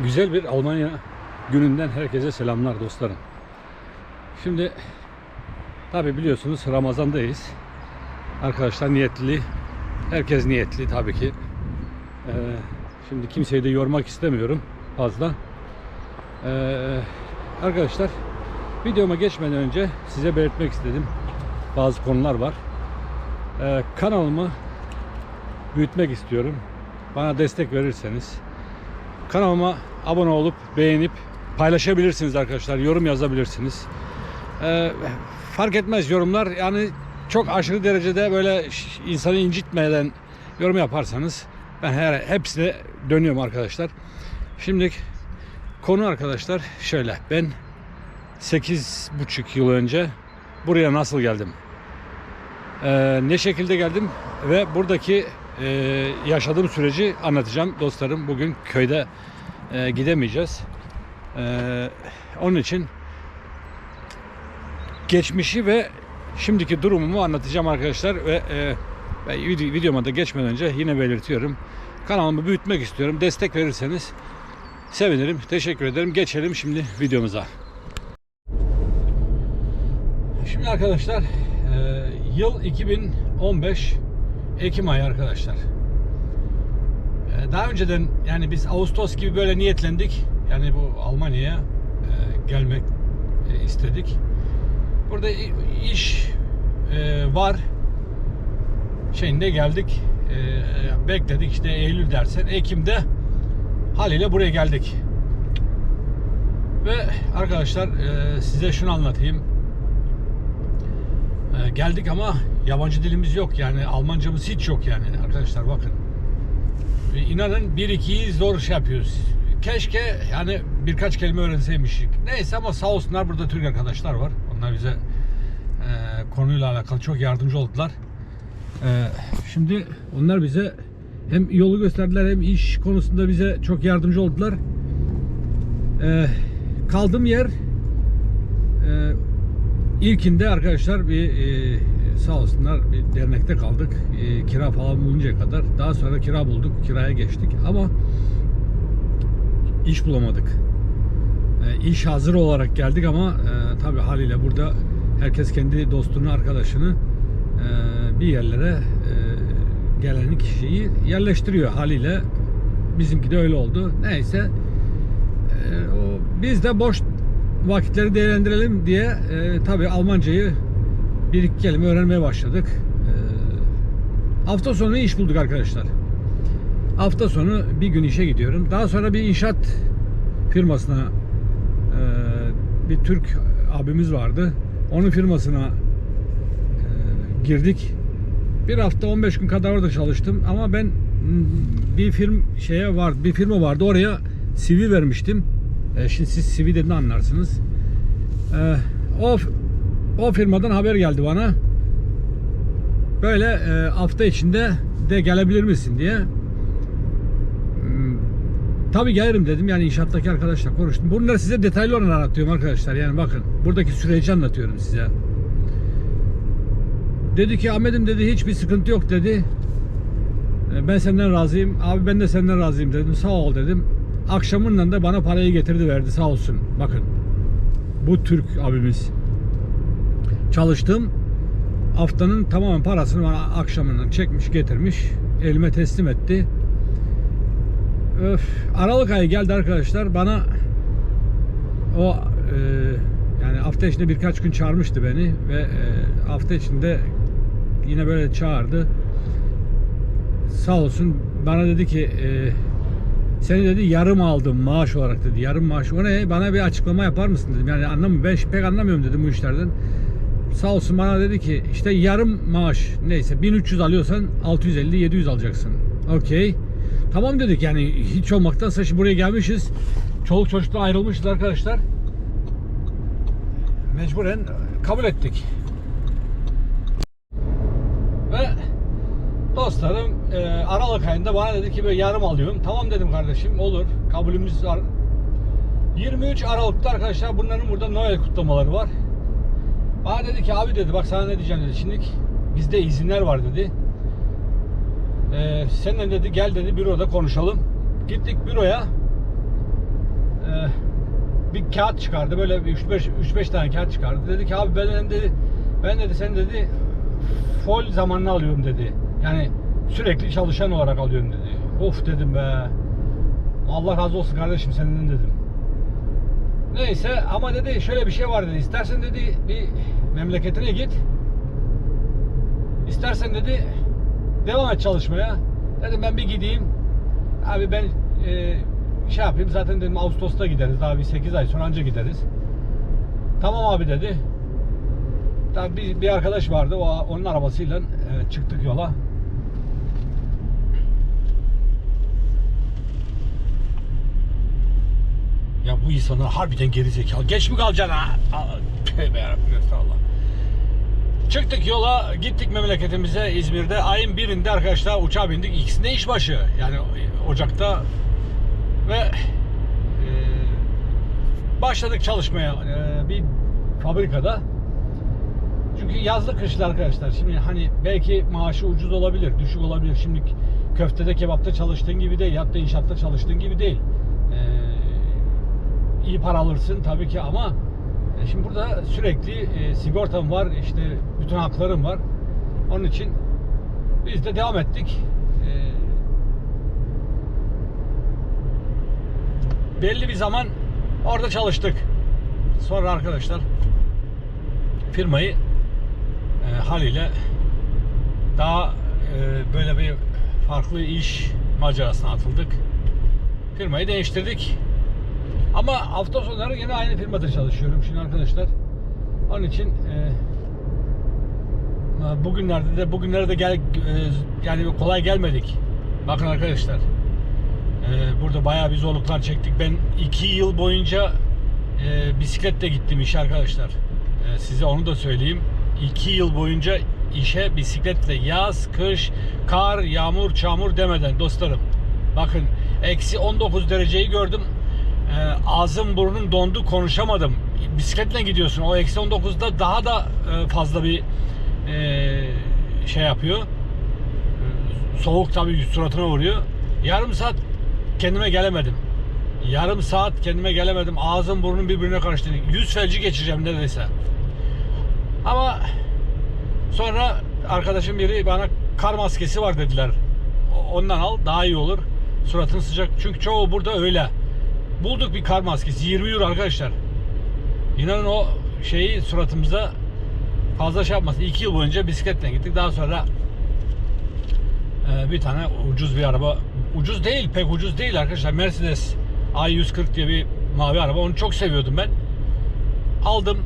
Güzel bir Almanya gününden herkese selamlar dostlarım. Şimdi tabi biliyorsunuz Ramazan'dayız. Arkadaşlar niyetli. Herkes niyetli tabii ki. Ee, şimdi kimseyi de yormak istemiyorum fazla. Ee, arkadaşlar videoma geçmeden önce size belirtmek istedim. Bazı konular var. Ee, kanalımı büyütmek istiyorum. Bana destek verirseniz Kanalıma abone olup beğenip paylaşabilirsiniz arkadaşlar. Yorum yazabilirsiniz. Ee, fark etmez yorumlar. Yani çok aşırı derecede böyle insanı incitmeden yorum yaparsanız ben her hepsine dönüyorum arkadaşlar. Şimdi konu arkadaşlar şöyle. Ben 8,5 yıl önce buraya nasıl geldim? Ee, ne şekilde geldim ve buradaki e, yaşadığım süreci anlatacağım dostlarım. Bugün köyde e, gidemeyeceğiz. Ee, onun için geçmişi ve şimdiki durumumu anlatacağım arkadaşlar ve, e, vide- videoma da geçmeden önce yine belirtiyorum. Kanalımı büyütmek istiyorum. Destek verirseniz sevinirim. Teşekkür ederim. Geçelim şimdi videomuza. Şimdi arkadaşlar e, yıl 2015 Ekim ayı arkadaşlar. E, daha önceden yani biz Ağustos gibi böyle niyetlendik. Yani bu Almanya'ya e, gelmek e, istedik. Burada iş e, var. Şeyinde geldik. E, bekledik işte Eylül dersen. Ekim'de haliyle buraya geldik. Ve arkadaşlar size şunu anlatayım. Ee, geldik ama yabancı dilimiz yok yani Almancamız hiç yok yani arkadaşlar bakın. Ve inanın bir ikiyi zor şey yapıyoruz. Keşke yani birkaç kelime öğrenseymişik. Neyse ama sağ olsunlar burada Türk arkadaşlar var. Onlar bize e, konuyla alakalı çok yardımcı oldular. E, şimdi onlar bize hem yolu gösterdiler hem iş konusunda bize çok yardımcı oldular. E, kaldığım yer e, İlkinde arkadaşlar bir e, sağ olsunlar bir dernekte kaldık. E, kira falan buluncaya kadar. Daha sonra kira bulduk. Kiraya geçtik. Ama iş bulamadık. E, iş hazır olarak geldik ama e, tabi haliyle burada herkes kendi dostunu, arkadaşını e, bir yerlere e, gelen kişiyi yerleştiriyor haliyle. Bizimki de öyle oldu. Neyse e, o, biz de boş vakitleri değerlendirelim diye e, tabi Almancayı bir iki kelime öğrenmeye başladık. E, hafta sonu iş bulduk arkadaşlar. Hafta sonu bir gün işe gidiyorum. Daha sonra bir inşaat firmasına e, bir Türk abimiz vardı. Onun firmasına e, girdik. Bir hafta 15 gün kadar orada çalıştım ama ben bir firm şeye var bir firma vardı oraya CV vermiştim. E, şimdi siz ne anlarsınız? E, o o firmadan haber geldi bana. Böyle e, hafta içinde de gelebilir misin diye. Hmm, Tabii gelirim dedim. Yani inşaattaki arkadaşla konuştum. Bunları size detaylı olarak anlatıyorum arkadaşlar. Yani bakın buradaki süreci anlatıyorum size. Dedi ki Ahmet'im dedi hiçbir sıkıntı yok dedi. Ben senden razıyım. Abi ben de senden razıyım dedim. Sağ ol dedim. Akşamından da bana parayı getirdi verdi sağ olsun. Bakın. Bu Türk abimiz. Çalıştım. Haftanın tamamen parasını bana akşamından çekmiş getirmiş. Elime teslim etti. Öf, Aralık ayı geldi arkadaşlar. Bana o e, yani hafta içinde birkaç gün çağırmıştı beni ve e, hafta içinde yine böyle çağırdı. Sağ olsun bana dedi ki e, seni dedi yarım aldım maaş olarak dedi. Yarım maaş. O ne? Bana bir açıklama yapar mısın dedim. Yani anlamıyorum. Ben pek anlamıyorum dedim bu işlerden. Sağ olsun bana dedi ki işte yarım maaş neyse 1300 alıyorsan 650 700 alacaksın. Okey. Tamam dedik yani hiç olmaktansa şimdi buraya gelmişiz. Çoluk çocukla ayrılmışız arkadaşlar. Mecburen kabul ettik. Ve dostlarım e, Aralık ayında bana dedi ki böyle yarım alıyorum. Tamam dedim kardeşim olur. Kabulümüz var. 23 Aralık'ta arkadaşlar bunların burada Noel kutlamaları var. Bana dedi ki abi dedi bak sana ne diyeceğim dedi. Şimdi bizde izinler var dedi. Ee, seninle dedi gel dedi büroda konuşalım. Gittik büroya. bir kağıt çıkardı. Böyle 3-5 3-5 tane kağıt çıkardı. Dedi ki abi ben dedi ben dedi sen dedi full zamanını alıyorum dedi. Yani sürekli çalışan olarak alıyorum dedi. Of dedim be. Allah razı olsun kardeşim senden dedim. Neyse ama dedi şöyle bir şey var dedi. İstersen dedi bir memleketine git. İstersen dedi devam et çalışmaya. Dedim ben bir gideyim. Abi ben e, şey yapayım zaten dedim Ağustos'ta gideriz. Daha bir 8 ay sonra anca gideriz. Tamam abi dedi. Tabii bir, bir arkadaş vardı. O, onun arabasıyla e, çıktık yola. Ya bu insanlar harbiden gerizekalı. Geç mi kalacaksın ha? Tövbe yarabbim estağfurullah. Çıktık yola gittik memleketimize İzmir'de. Ayın birinde arkadaşlar uçağa bindik. İkisinde işbaşı. Yani Ocak'ta ve e, başladık çalışmaya e, bir fabrikada. Çünkü yazlık kışlı arkadaşlar. Şimdi hani belki maaşı ucuz olabilir, düşük olabilir. Şimdi köftede, kebapta çalıştığın gibi değil. Hatta inşaatta çalıştığın gibi değil. Ee, iyi para alırsın tabii ki ama e, şimdi burada sürekli e, sigortam var, işte bütün haklarım var. Onun için biz de devam ettik. Ee, belli bir zaman orada çalıştık. Sonra arkadaşlar firmayı e, haliyle daha e, böyle bir farklı iş macerasına atıldık. Firmayı değiştirdik. Ama hafta sonları yine aynı firmada çalışıyorum şimdi arkadaşlar. Onun için e, bugünlerde de bugünlerde de gel e, yani kolay gelmedik. Bakın arkadaşlar. e, burada bayağı bir zorluklar çektik. Ben iki yıl boyunca e, bisikletle gittim iş arkadaşlar. E, size onu da söyleyeyim. 2 yıl boyunca işe bisikletle yaz, kış, kar, yağmur, çamur demeden dostlarım. Bakın eksi 19 dereceyi gördüm. E, ağzım burnum dondu konuşamadım. Bisikletle gidiyorsun. O eksi 19'da daha da e, fazla bir e, şey yapıyor. E, soğuk tabii suratına vuruyor. Yarım saat kendime gelemedim. Yarım saat kendime gelemedim. Ağzım burnum birbirine karıştı. Yüz felci geçireceğim neredeyse. Ama sonra arkadaşım biri bana kar maskesi var dediler. Ondan al daha iyi olur. Suratın sıcak. Çünkü çoğu burada öyle. Bulduk bir kar maskesi. 20 euro arkadaşlar. İnanın o şeyi suratımıza fazla şey yapmasın. 2 yıl boyunca bisikletle gittik. Daha sonra e, bir tane ucuz bir araba. Ucuz değil, pek ucuz değil arkadaşlar. Mercedes A140 diye bir mavi araba. Onu çok seviyordum ben. Aldım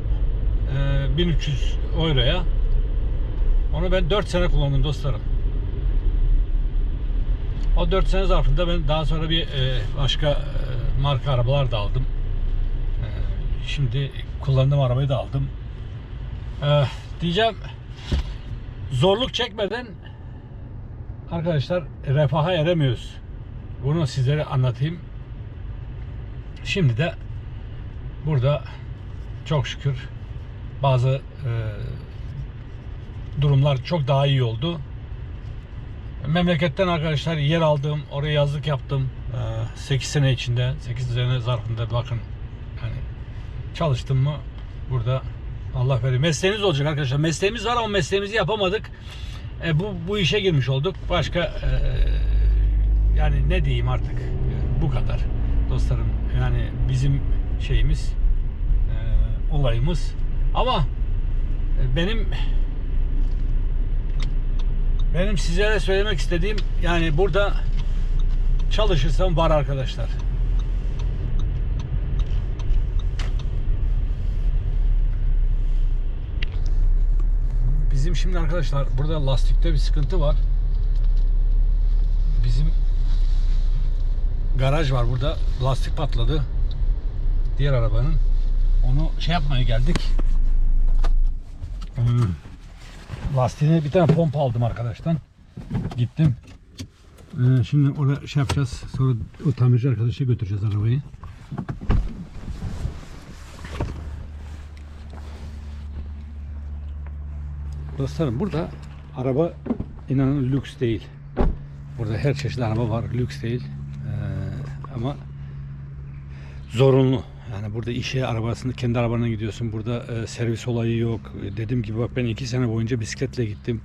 e, 1300 euroya. Onu ben 4 sene kullandım dostlarım. O 4 sene zarfında ben daha sonra bir e, başka e, marka arabalar da aldım. E, şimdi kullandığım arabayı da aldım. E, diyeceğim zorluk çekmeden arkadaşlar refaha eremiyoruz. Bunu sizlere anlatayım. Şimdi de burada çok şükür bazı e, durumlar çok daha iyi oldu. Memleketten arkadaşlar yer aldım, oraya yazlık yaptım. E, 8 sene içinde, 8 sene zarfında bakın yani çalıştım mı burada Allah verir. Mesleğimiz olacak arkadaşlar. Mesleğimiz var ama mesleğimizi yapamadık. E, bu bu işe girmiş olduk. Başka e, yani ne diyeyim artık bu kadar dostlarım. Yani bizim şeyimiz e, olayımız. Ama e, benim benim sizlere söylemek istediğim yani burada çalışırsam var arkadaşlar. Bizim şimdi arkadaşlar burada lastikte bir sıkıntı var. Bizim garaj var burada. Lastik patladı. Diğer arabanın. Onu şey yapmaya geldik. Hmm. Lastiğine bir tane pompa aldım arkadaştan. Gittim. Ee, şimdi orada şey yapacağız. Sonra o tamirci arkadaşa götüreceğiz arabayı. Dostlarım burada araba inanın lüks değil. Burada her çeşit araba var. Lüks değil. Ee, ama zorunlu. Yani burada işe arabasını kendi arabana gidiyorsun. Burada e, servis olayı yok. Dediğim gibi bak ben iki sene boyunca bisikletle gittim.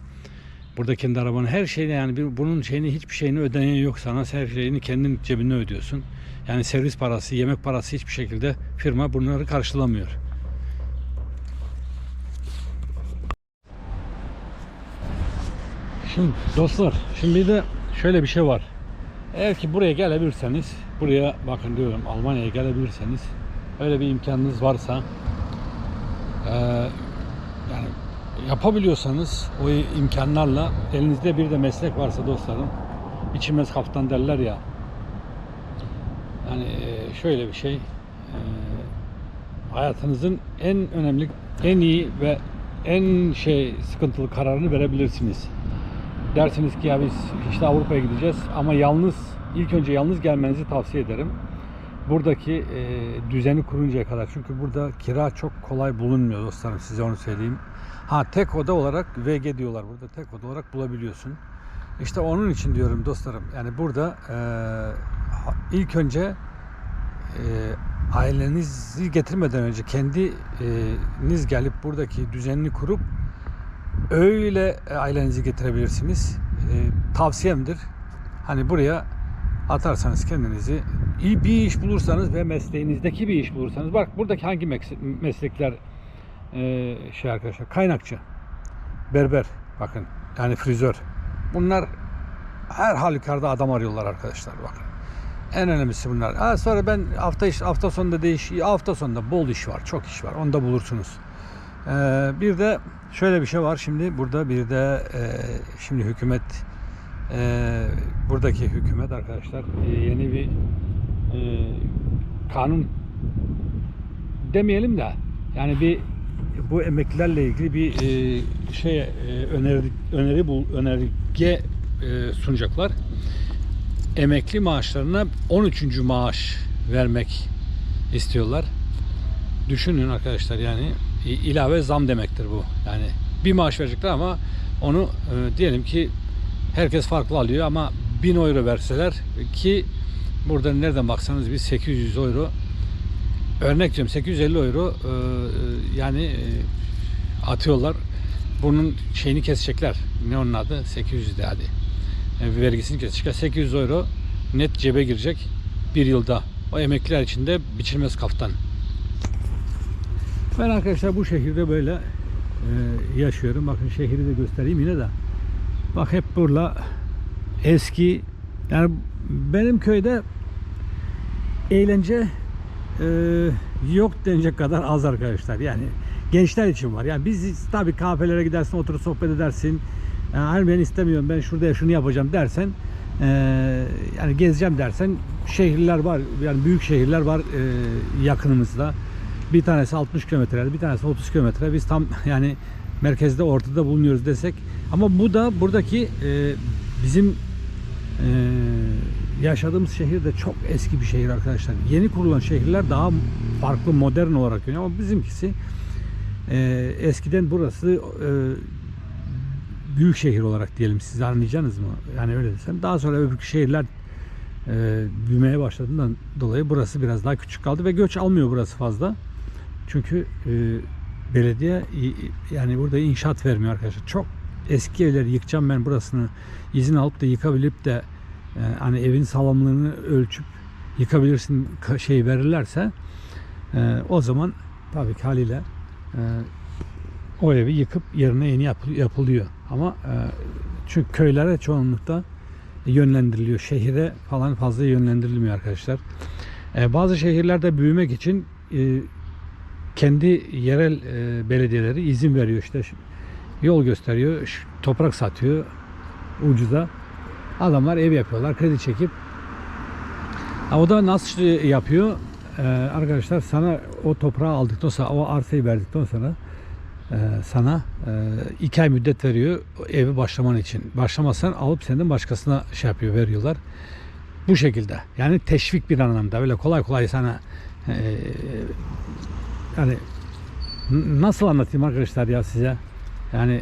Burada kendi arabanı her şeyini yani bir, bunun şeyini hiçbir şeyini ödeyen yok sana. Her şeyini kendin cebine ödüyorsun. Yani servis parası, yemek parası hiçbir şekilde firma bunları karşılamıyor. Şimdi dostlar, şimdi de şöyle bir şey var. Eğer ki buraya gelebilirseniz, buraya bakın diyorum Almanya'ya gelebilirseniz, öyle bir imkanınız varsa, eee, yani yapabiliyorsanız o imkanlarla elinizde bir de meslek varsa dostlarım, içimez kaftan derler ya. Yani eee, şöyle bir şey, eee, hayatınızın en önemli, en iyi ve en şey sıkıntılı kararını verebilirsiniz dersiniz ki ya biz işte Avrupa'ya gideceğiz ama yalnız ilk önce yalnız gelmenizi tavsiye ederim. Buradaki e, düzeni kuruncaya kadar çünkü burada kira çok kolay bulunmuyor dostlarım size onu söyleyeyim. Ha tek oda olarak VG diyorlar burada tek oda olarak bulabiliyorsun. İşte onun için diyorum dostlarım yani burada e, ilk önce e, ailenizi getirmeden önce kendiniz gelip buradaki düzenini kurup öyle ailenizi getirebilirsiniz. E, tavsiyemdir. Hani buraya atarsanız kendinizi iyi bir iş bulursanız ve mesleğinizdeki bir iş bulursanız bak buradaki hangi mes- meslekler e, şey arkadaşlar kaynakçı, berber bakın yani frizör. Bunlar her halükarda adam arıyorlar arkadaşlar bakın. En önemlisi bunlar. Ha, sonra ben hafta iş, hafta sonunda değiş hafta sonunda bol iş var, çok iş var. Onu da bulursunuz. Ee, bir de şöyle bir şey var şimdi burada bir de e, şimdi hükümet e, buradaki hükümet arkadaşlar e, yeni bir e, kanun demeyelim de yani bir bu emeklilerle ilgili bir e, şey e, öneri öneri bul önerge e, sunacaklar. Emekli maaşlarına 13. maaş vermek istiyorlar. Düşünün arkadaşlar yani ilave zam demektir bu. Yani bir maaş verecekler ama onu e, diyelim ki herkes farklı alıyor ama 1000 euro verseler ki burada nereden baksanız biz 800 euro örnek diyorum 850 euro e, e, yani e, atıyorlar. Bunun şeyini kesecekler. Ne onun adı? 800 de hadi. E, vergisini kesecekler. 800 euro net cebe girecek bir yılda. O emekliler için de biçilmez kaftan. Ben arkadaşlar bu şehirde böyle e, yaşıyorum. Bakın şehri de göstereyim yine de. Bak hep burada eski yani benim köyde eğlence yok denecek kadar az arkadaşlar. Yani gençler için var. Yani biz tabii kafelere gidersin, oturup sohbet edersin. Yani "Hayır, ben istemiyorum, ben şurada şunu yapacağım dersen e, yani gezeceğim dersen şehirler var. Yani büyük şehirler var yakınımızda. Bir tanesi 60 kilometre, bir tanesi 30 kilometre. Biz tam yani merkezde ortada bulunuyoruz desek. Ama bu da buradaki bizim yaşadığımız şehir de çok eski bir şehir arkadaşlar. Yeni kurulan şehirler daha farklı, modern olarak görünüyor ama bizimkisi e, eskiden burası e, büyük şehir olarak diyelim siz anlayacaksınız mı? Yani öyle desem. Daha sonra öbür şehirler e, büyümeye başladığından dolayı burası biraz daha küçük kaldı ve göç almıyor burası fazla. Çünkü e, belediye yani burada inşaat vermiyor arkadaşlar. Çok eski evleri yıkacağım ben burasını izin alıp da yıkabilip de e, hani evin sağlamlığını ölçüp yıkabilirsin ka- şey verirlerse e, o zaman tabii ki haliyle e, o evi yıkıp yerine yeni yap- yapılıyor. Ama e, çünkü köylere çoğunlukta yönlendiriliyor. Şehire falan fazla yönlendirilmiyor arkadaşlar. Bazı şehirlerde büyümek için kendi yerel belediyeleri izin veriyor işte yol gösteriyor, toprak satıyor ucuza. Adamlar ev yapıyorlar, kredi çekip. Ha, o da nasıl yapıyor? E, arkadaşlar sana o toprağı aldıktan sonra, o arsayı verdikten sonra e, sana e, iki ay müddet veriyor evi başlaman için. Başlamazsan alıp senden başkasına şey yapıyor, veriyorlar. Bu şekilde. Yani teşvik bir anlamda. Öyle kolay kolay sana e, yani n- nasıl anlatayım arkadaşlar ya size? Yani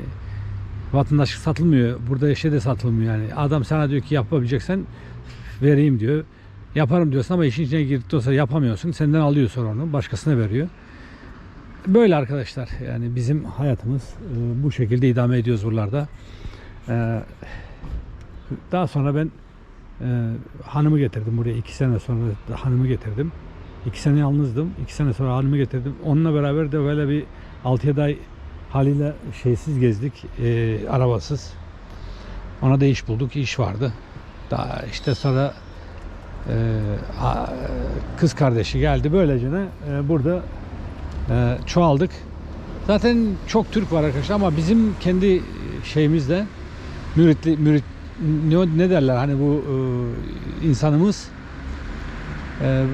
vatandaşlık satılmıyor. Burada şey de satılmıyor yani. Adam sana diyor ki yapabileceksen vereyim diyor. Yaparım diyorsun ama işin içine girdikten sonra yapamıyorsun. Senden alıyor sonra onu. Başkasına veriyor. Böyle arkadaşlar. Yani bizim hayatımız e, bu şekilde idame ediyoruz buralarda. E, daha sonra ben e, hanımı getirdim buraya. iki sene sonra hanımı getirdim. İki sene yalnızdım. İki sene sonra hanımı getirdim. Onunla beraber de böyle bir 6-7 ay haliyle şeysiz gezdik. e, arabasız. Ona da iş bulduk. iş vardı. Daha işte sonra e, a- kız kardeşi geldi. Böylece de e, burada e, çoğaldık. Zaten çok Türk var arkadaşlar ama bizim kendi şeyimizde müritli mürit ne, derler hani bu e, insanımız e,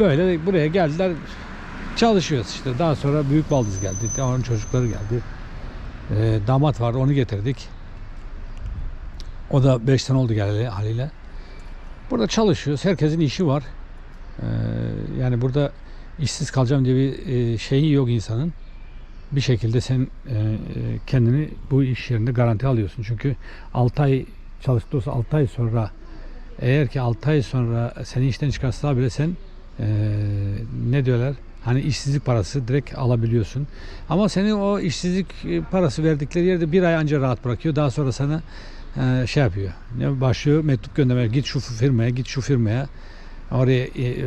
böyle buraya geldiler çalışıyoruz işte. Daha sonra büyük baldız geldi. Daha Onun çocukları geldi. E, damat vardı onu getirdik. O da 5 sene oldu geleli haliyle. Burada çalışıyoruz. Herkesin işi var. E, yani burada işsiz kalacağım diye bir e, şeyi yok insanın. Bir şekilde sen e, e, kendini bu iş yerinde garanti alıyorsun. Çünkü 6 ay çalıştığı olsa 6 ay sonra eğer ki 6 ay sonra seni işten çıkarsa bile sen e, ne diyorlar? Hani işsizlik parası direkt alabiliyorsun. Ama seni o işsizlik e, parası verdikleri yerde bir ay önce rahat bırakıyor. Daha sonra sana e, şey yapıyor. Ne başlıyor mektup göndermeye. Git şu firmaya, git şu firmaya. Oraya e,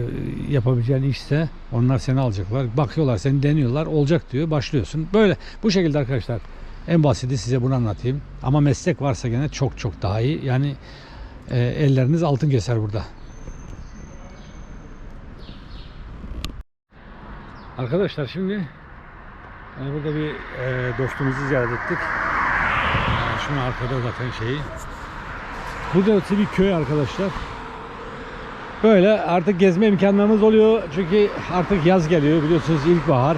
yapabileceğin işse onlar seni alacaklar. Bakıyorlar, seni deniyorlar. Olacak diyor. Başlıyorsun. Böyle bu şekilde arkadaşlar. En basiti size bunu anlatayım. Ama meslek varsa gene çok çok daha iyi. Yani elleriniz altın keser burada. Arkadaşlar şimdi e, burada bir e, dostumuzu ziyaret ettik. E, şunu arkada zaten şeyi. Burada ötesi bir köy arkadaşlar. Böyle artık gezme imkanlarımız oluyor. Çünkü artık yaz geliyor biliyorsunuz ilkbahar.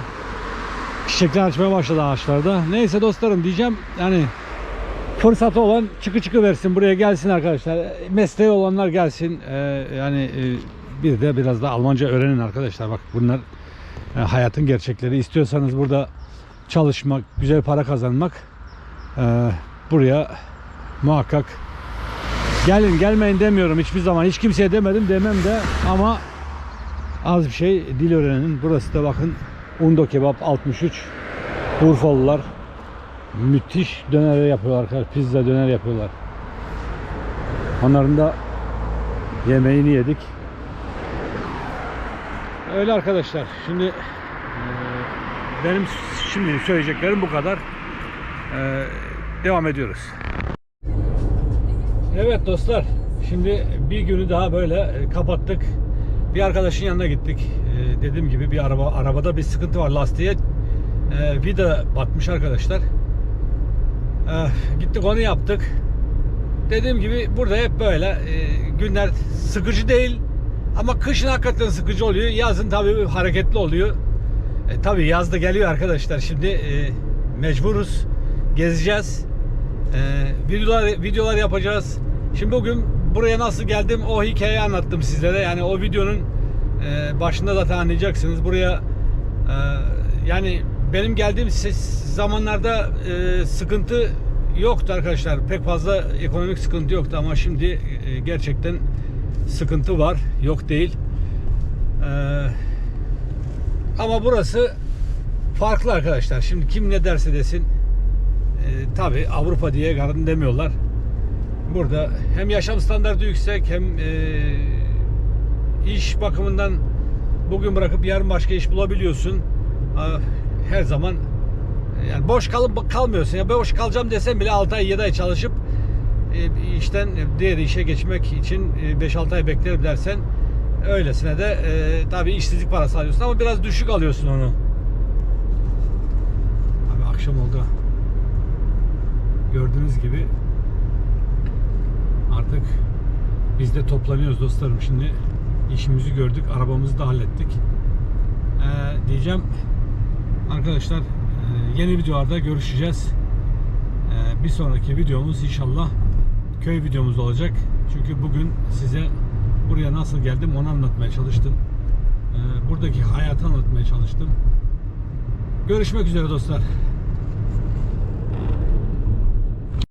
Çiçekler açmaya başladı ağaçlarda. Neyse dostlarım diyeceğim yani fırsatı olan çıkı çıkı versin buraya gelsin arkadaşlar. Mesleği olanlar gelsin. Ee, yani e, bir de biraz da Almanca öğrenin arkadaşlar. Bak bunlar e, hayatın gerçekleri. İstiyorsanız burada çalışmak, güzel para kazanmak e, buraya muhakkak gelin gelmeyin demiyorum hiçbir zaman. Hiç kimseye demedim demem de ama az bir şey dil öğrenin. Burası da bakın Undo Kebap 63 Urfalılar müthiş döner yapıyorlar arkadaşlar. Pizza döner yapıyorlar. Onların da yemeğini yedik. Öyle arkadaşlar. Şimdi eee, benim şimdi söyleyeceklerim bu kadar. Eee, devam ediyoruz. Evet dostlar. Şimdi bir günü daha böyle e, kapattık. Bir arkadaşın yanına gittik. Ee, dediğim gibi bir araba arabada bir sıkıntı var lastiğe. Ee, vida batmış arkadaşlar. Ee, gittik onu yaptık. Dediğim gibi burada hep böyle e, günler sıkıcı değil ama kışın hakikaten sıkıcı oluyor. Yazın tabii hareketli oluyor. E, tabii yaz da geliyor arkadaşlar. Şimdi e, mecburuz. Gezeceğiz. Ee, videolar videolar yapacağız. Şimdi bugün buraya nasıl geldim o hikayeyi anlattım sizlere. Yani o videonun e, başında zaten anlayacaksınız. Buraya e, yani benim geldiğim zamanlarda e, sıkıntı yoktu arkadaşlar. Pek fazla ekonomik sıkıntı yoktu ama şimdi e, gerçekten sıkıntı var. Yok değil. E, ama burası farklı arkadaşlar. Şimdi kim ne derse desin e, tabi Avrupa diye garın demiyorlar. Burada hem yaşam standartı yüksek hem e, iş bakımından bugün bırakıp yarın başka iş bulabiliyorsun. Her zaman e, yani boş kalıp kalmıyorsun. Ya boş kalacağım desem bile 6 ay 7 ay çalışıp işten diğer işe geçmek için e, 5-6 ay beklerim dersen öylesine de e, tabi işsizlik parası alıyorsun ama biraz düşük alıyorsun onu. Abi akşam oldu. Gördüğünüz gibi artık biz de toplanıyoruz dostlarım. Şimdi işimizi gördük, arabamızı da hallettik. Ee, diyeceğim arkadaşlar e, yeni videolarda görüşeceğiz. Ee, bir sonraki videomuz inşallah köy videomuz olacak. Çünkü bugün size buraya nasıl geldim onu anlatmaya çalıştım. Ee, buradaki hayatı anlatmaya çalıştım. Görüşmek üzere dostlar.